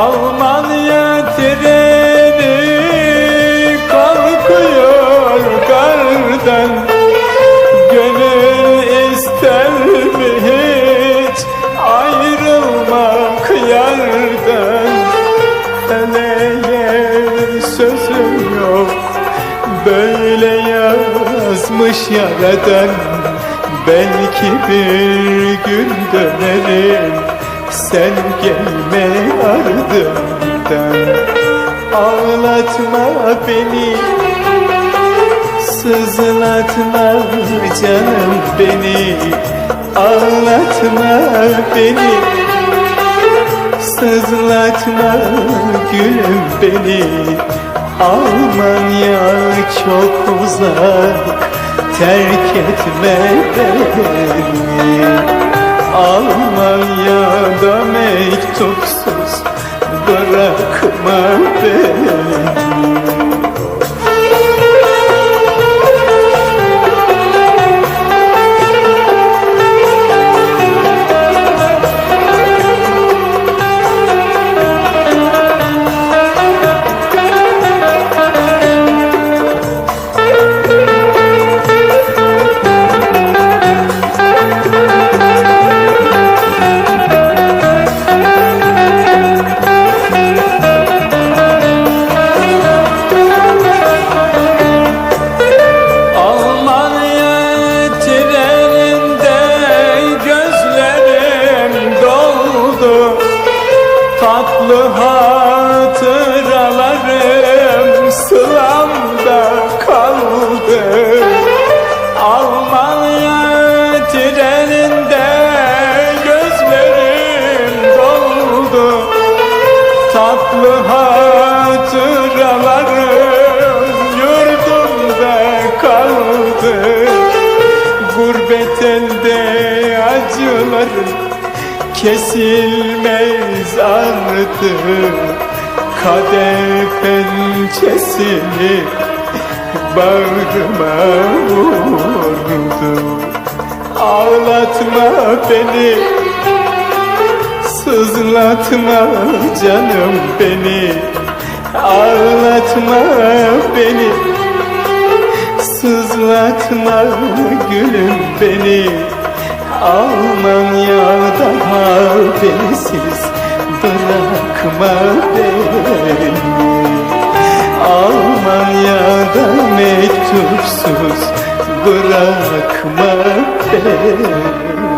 Almanya treni kalkıyor kardan Gönül ister mi hiç ayrılmak yardan Feleğe sözüm yok böyle yazmış yaradan Belki bir gün dönerim. Sen gelme ardımdan. Ağlatma beni. Sızlatma canım beni. Ağlatma beni. Sızlatma gülüm beni. Almanya çok uzak. Terk etme beni Almanya'da mektupsuz Bırakma beni Tatlı hatıralarım sılamda kaldı. Almanya treninde gözlerim doldu. Tatlı hatıralarım yurdumda kaldı. Gurbet elde acılarım kesilmez artık Kader pençesini bağrıma vurdu Ağlatma beni Sızlatma canım beni. Ağlatma beni Sızlatma gülüm beni. Almanya'da habersiz Bırakma beni Almanya'da mektupsuz Bırakma beni